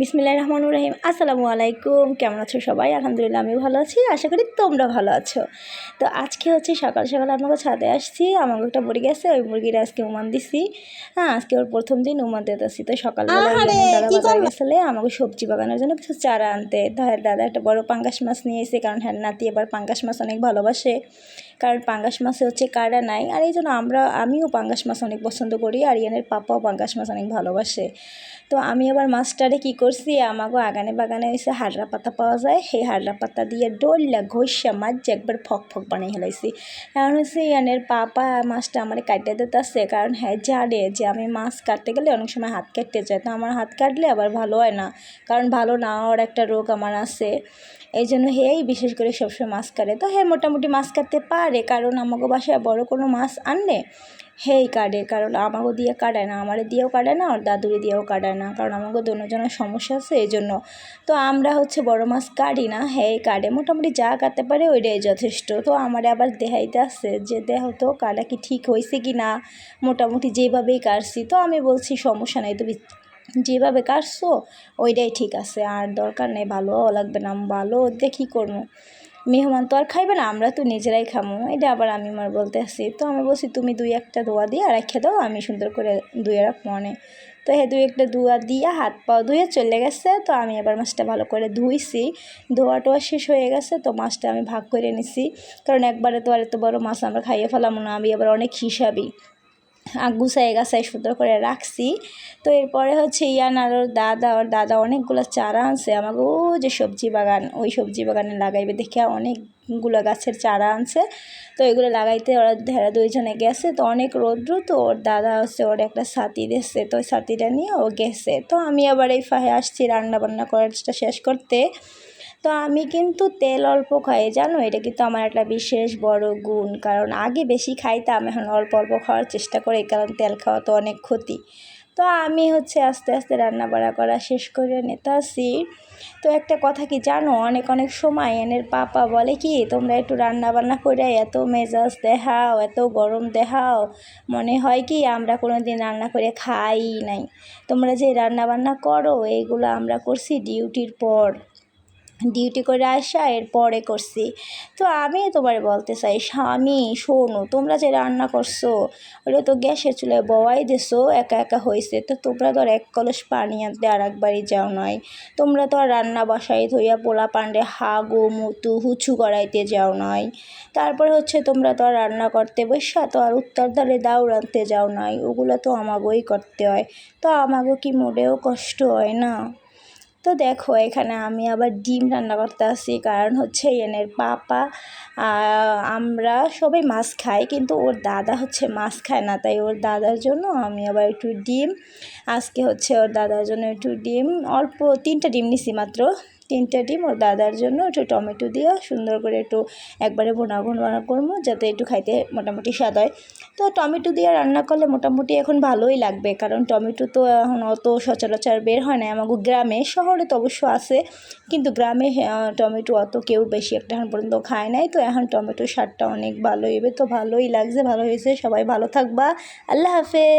বিসমিল্লাহ রহমান রহিম। আসসালামু আলাইকুম। কেমন আছো সবাই? আলহামদুলিল্লাহ আমি ভালো আছি। আশা করি তোমরা ভালো আছো। তো আজকে হচ্ছে সকাল সকাল আমাকে ছাদে আসছি। আমাকে একটা মুরগি আছে ওই মুরগির আজকে উমান দিছি। হ্যাঁ আজকে ওর প্রথম দিন উমান দিতেছি। তো সকালবেলা আমাকে সবজি বাগানোর জন্য কিছু চারা আনতে। তাহের দাদা একটা বড় পাঙ্গাস মাছ নিয়ে এসে কারণ হ্যাঁ নাতি এবার পাঙ্গাস মাছ অনেক ভালোবাসে। কারণ পাঙ্গাস মাছে হচ্ছে কাড়া নাই। আর এই জন্য আমরা, আমিও পাঙ্গাস মাছ অনেক পছন্দ করি, আর ইয়ানের পাপাও পাঙ্গাস মাছ অনেক ভালোবাসে। তো আমি আবার মাছটারে কি করছি আমাকে আগানে বাগানে এসে হাড়রা পাতা পাওয়া যায়, সেই হাড়রা পাতা দিয়ে ডললা ঘষা মাছ যে একবার ফক ফক বানিয়ে হেলাইছি কারণ হচ্ছে ইয়ানের পাপা মাছটা আমার কাটতে দিতেছে, কারণ হ্যাঁ জানে যে আমি মাছ কাটতে গেলে অনেক সময় হাত কাটতে যায় তো আমার হাত কাটলে আবার ভালো হয় না, কারণ ভালো না হওয়ার একটা রোগ আমার আছে। এই জন্য হেই বিশেষ করে সবসময় মাছ কাটে। তো হ্যাঁ মোটামুটি মাছ কাটতে পারে কারণ আমাকে বাসায় বড় কোনো মাছ আনলে হেই কাটে কারণ আমাকে দিয়ে কাটায় না, আমারে দিয়েও কাটায় না, আর দাদুরে দিয়েও কাটায় না, কারণ আমাকে দুজনের সমস্যা আছে এই জন্য তো আমরা হচ্ছে বড় মাছ কাটি না, হেই কাটে মোটামুটি যা কাটতে পারে ওইটাই যথেষ্ট। তো আমার আবার দেহাইতে আসছে যে দেহ তো কাটা কি ঠিক হয়েছে কি না? মোটামুটি যেভাবেই কাটছি, তো আমি বলছি সমস্যা নাই, তুমি যেভাবে কাটছো, ওইটাই ঠিক আছে, আর দরকার নেই ভালোও লাগবে না, ভালো দেখি করব মেহমান তো আর খাইবে না, আমরা তো নিজেরাই খামো। এটা আবার আমি আমার বলতে আসি। তো আমি বলছি, তুমি দুই একটা দোয়া দিয়ে আর রেখে দাও, আমি সুন্দর করে দুয়ে রাখ মনে। তো হে দুই একটা দুয়া দিয়ে হাত পা ধুয়ে চলে গেছে। তো আমি এবার মাছটা ভালো করে ধুইছি। ধোয়া টোয়া শেষ হয়ে গেছে, তো মাছটা আমি ভাগ করে নিছি। কারণ একবারে তো আর এত বড় মাছ আমরা খাইয়ে ফেলাম না, আমি আবার অনেক হিসাবই গুছাই গাছাই সুন্দর করে রাখছি। তো এরপরে হচ্ছে ইয়ান আর ওর দাদা ওর দাদা অনেকগুলো চারা আনছে। আমাকে ও যে সবজি বাগান, ওই সবজি বাগানে লাগাইবে দেখে অনেকগুলো গাছের চারা আনছে। তো এগুলো লাগাইতে ওরা ধেরা দুইজনে গেছে। তো অনেক রৌদ্র, তো ওর দাদা হচ্ছে ওর একটা ছাতি দিচ্ছে তো ওই ছাতিটা নিয়ে ও গেছে। তো আমি আবার এই ফাহে আসছি রান্না বান্না করাটা শেষ করতে। তো আমি কিন্তু তেল অল্প খাই, জানো? এটা কিন্তু আমার একটা বিশেষ বড় গুণ। কারণ আগে বেশি খাইতাম, এখন অল্প অল্প খাওয়ার চেষ্টা করি, কারণ তেল খাওয়া তো অনেক ক্ষতি। তো আমি হচ্ছে আস্তে আস্তে রান্না বাড়া করা শেষ করে নিতে আসি তো একটা কথা কি জানো? অনেক অনেক সময় এনের পাপা বলে কি, তোমরা একটু রান্না বান্না করে এত মেজাজ দেখাও, এত গরম দেখাও। মনে হয় কি, আমরা কোনো দিন রান্না করে খাই নাই। তোমরা যে রান্না বান্না করো, এইগুলো আমরা করছি ডিউটির পর। ডিউটি করে আসা এরপরে করছি। তো আমি তোমার বলতে চাই, স্বামী, শোনো, তোমরা যে রান্না করছ, ওটা তো গ্যাসের চুলায় বওয়াই দিছো, একা একা হয়েছে তো তোমরা তো আর এক কলস পানি আনতে আর একবারই যাও নয় তোমরা তো আর রান্না বসাই ধইয়া পোলা পান্ডে হাগু, মুতু, হুচু করাইতে যাও নয় তারপর হচ্ছে তোমরা তো আর রান্না করতে বসা, তো আর উত্তর ধারে দাও রাঁধতে যাও নয় ওগুলো তো আমাগোই করতে হয়। তো আমাগো কি মোটেও কষ্ট হয় না? তো দেখো, এখানে আমি আবার ডিম রান্না করতে আসি কারণ হচ্ছে এনের পাপা আমরা সবাই মাছ খাই, কিন্তু ওর দাদা হচ্ছে মাছ খায় না। তাই ওর দাদার জন্য আমি আবার একটু ডিম, আজকে হচ্ছে ওর দাদার জন্য একটু ডিম, অল্প তিনটা ডিম নিছি মাত্র। তিনটা ডিম ওর দাদার জন্য একটু টমেটো দিয়ে সুন্দর করে একটু একবারে ভোনা ভোনা করব যাতে একটু খাইতে মোটামুটি স্বাদ হয়। তো টমেটো দিয়ে রান্না করলে মোটামুটি এখন ভালোই লাগবে কারণ টমেটো তো এখন অত সচরাচর বের হয় না। আমাকে গ্রামে শহরে তো অবশ্য আছে কিন্তু গ্রামে আহ, টমেটো অত কেউ বেশি একটা এখন পর্যন্ত খায় নাই। তো এখন টমেটো স্বাদটা অনেক ভালো এবে তো ভালোই লাগছে ভালো হয়েছে। সবাই ভালো থাকবা। আল্লাহ হাফেজ।